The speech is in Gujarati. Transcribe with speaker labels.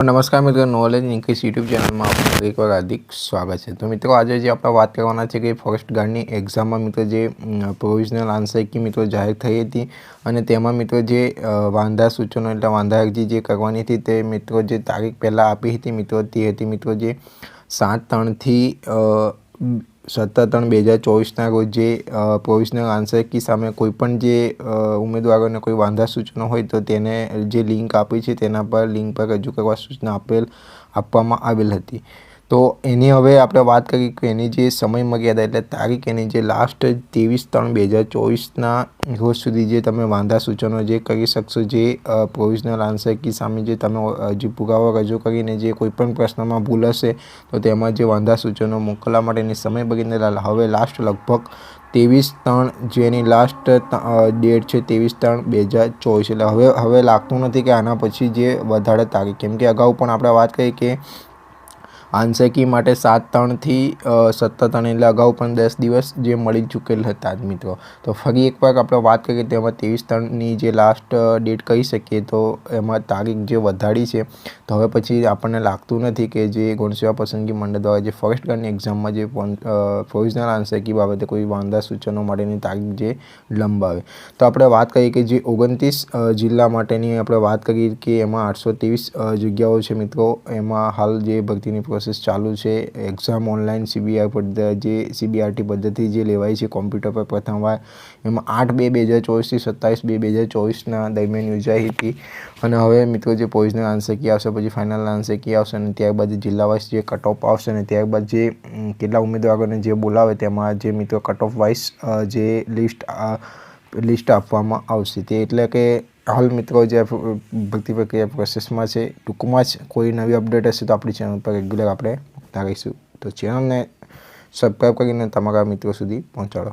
Speaker 1: નમસ્કાર મિત્રો, નોલેજ ઇન્ક્રીઝ યુટ્યુબ ચેનલમાં આપનું એકવાર હાર્દિક સ્વાગત છે. તો મિત્રો, આજે જે આપણે વાત કરવાના છે કે ફોરેસ્ટ ગાર્ડની એક્ઝામમાં મિત્રો જે પ્રોવિઝનલ આન્સર કી મિત્રો જાહેર થઈ હતી અને તેમાં મિત્રો જે વાંધા સૂચનો એટલે વાંધા અરજી જે કરવાની હતી તે મિત્રો જે તારીખ પહેલાં આપી હતી, મિત્રો તે હતી મિત્રો જે સાત ત્રણથી સત્તર ત્રણ બે હજાર ચોવીસના રોજ જે પ્રોવિઝનલ આન્સર કી સામે કોઈ પણ જે ઉમેદવારોને કોઈ વાંધા સૂચનો હોય તો તેને જે લિંક આપી છે તેના પર લિંક પર રજૂ કરવા સૂચના આપેલ, આપવામાં આવેલ હતી. તો એની હવે આપણે વાત કરીએ કે એની જે સમય મર્યાદા એટલે તારીખ એની જે લાસ્ટ ત્રેવીસ ત્રણ બે હજાર ચોવીસના રોજ સુધી જે તમે વાંધા સૂચનો જે કરી શકશો, જે પ્રોવિઝનલ આન્સર કી સામે જે તમે જે પુરાવા રજૂ કરીને જે કોઈપણ પ્રશ્નમાં ભૂલ હશે, તો તેમાં જે વાંધા સૂચનો મોકલવા માટેની સમય બગીને હવે લાસ્ટ લગભગ ત્રેવીસ ત્રણ જેની લાસ્ટ ડેટ છે ત્રેવીસ ત્રણ બે હજાર ચોવીસ. એટલે હવે હવે લાગતું નથી કે આના પછી જે વધારે તારીખ. કેમ કે અગાઉ પણ આપણે વાત કરી કે આન્સર માટે સાત ત્રણથી સત્તર ત્રણ એટલે અગાઉ પણ દસ દિવસ જે મળી ચૂકેલ હતા જ મિત્રો. તો ફરી એકવાર આપણે વાત કરીએ તો એમાં ત્રેવીસ ત્રણની જે લાસ્ટ ડેટ કહી શકીએ તો એમાં તારીખ જે વધારી છે, તો હવે પછી આપણને લાગતું નથી કે જે ગુણસેવા પસંદગી મંડળ દ્વારા જે ફર્સ્ટ ગાર્ડની એક્ઝામમાં જે પ્રોવિઝનલ આન્સર બાબતે કોઈ વાંધા, સૂચનો માટેની તારીખ જે લંબાવે. તો આપણે વાત કરીએ કે જે ઓગણત્રીસ જિલ્લા માટેની આપણે વાત કરીએ કે એમાં આઠસો ત્રેવીસ જગ્યાઓ છે મિત્રો. એમાં હાલ જે ભરતીની પ્રોસેસ ચાલુ છે. એક્ઝામ ઓનલાઈન સીબીઆર પદ્ધતિ જે સીબીઆરટી પદ્ધતિ જે લેવાય છે કોમ્પ્યુટર પર પ્રથમવાર એમાં આઠ બે બે હજાર ચોવીસથી સત્તાવીસ બે બે હજાર ચોવીસના દરમિયાન યોજાઈ હતી. અને હવે મિત્રો જે પોઈઝનલ આન્સર કી આવશે, પછી ફાઇનલ આન્સર કી આવશે, અને ત્યારબાદ જિલ્લાવાઇઝ જે કટ આવશે, અને ત્યારબાદ જે કેટલા ઉમેદવારોને જે બોલાવે તેમાં જે મિત્રો કટ ઓફ વાઇઝ જે લિસ્ટ લિસ્ટ આપવામાં આવશે. તે એટલે કે હાલ મિત્રો જે ભરતી પ્રક્રિયા પ્રોસેસમાં છે, ટૂંકમાં જ કોઈ નવી અપડેટ હશે તો આપણી ચેનલ પર રેગ્યુલર આપણે મૂકતા રહીશું. તો ચેનલને સબસ્ક્રાઈબ કરીને તમારા મિત્રો સુધી પહોંચાડો.